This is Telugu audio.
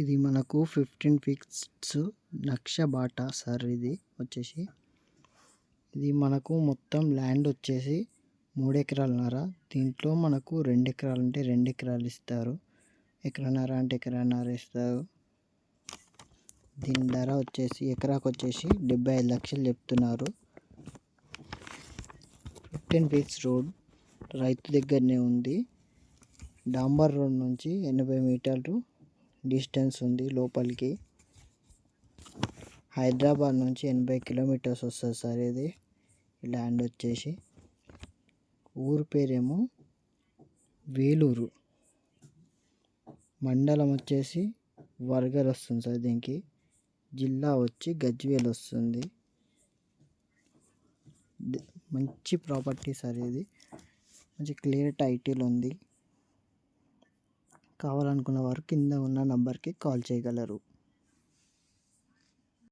ఇది మనకు ఫిఫ్టీన్ ఫిక్స్ లక్ష బాటా సార్ ఇది వచ్చేసి. ఇది మనకు మొత్తం ల్యాండ్ వచ్చేసి మూడు ఎకరాలన్నర దీంట్లో మనకు రెండు ఎకరాలు అంటే రెండు ఎకరాలు ఇస్తారు. ఎకరన్నర అంటే ఎకరన్నర ఇస్తారు. దీని ధర వచ్చేసి ఎకరాకు వచ్చేసి డెబ్బై ఐదు లక్షలు చెప్తున్నారు. ఫిఫ్టీన్ ఫీట్స్ రోడ్ రైతు దగ్గరనే ఉంది. డాంబర్ రోడ్ నుంచి ఎనభై మీటర్లు డిస్టెన్స్ ఉంది లోపలికి. హైదరాబాద్ నుంచి ఎనభై కిలోమీటర్స్ వస్తుంది సార్ ఇది. ల్యాండ్ వచ్చేసి. ఊరు పేరేమో వేలూరు. మండలం వచ్చేసి వరగల్ వస్తుంది సార్ దీనికి. జిల్లా వచ్చి గజ్వేల్ వస్తుంది. మంచి ప్రాపర్టీ సార్ ఇది. మంచి క్లియర్ టైటిల్ ఉంది. కావాలనుకున్న వారు కింద ఉన్న నంబర్కి కాల్ చేయగలరు.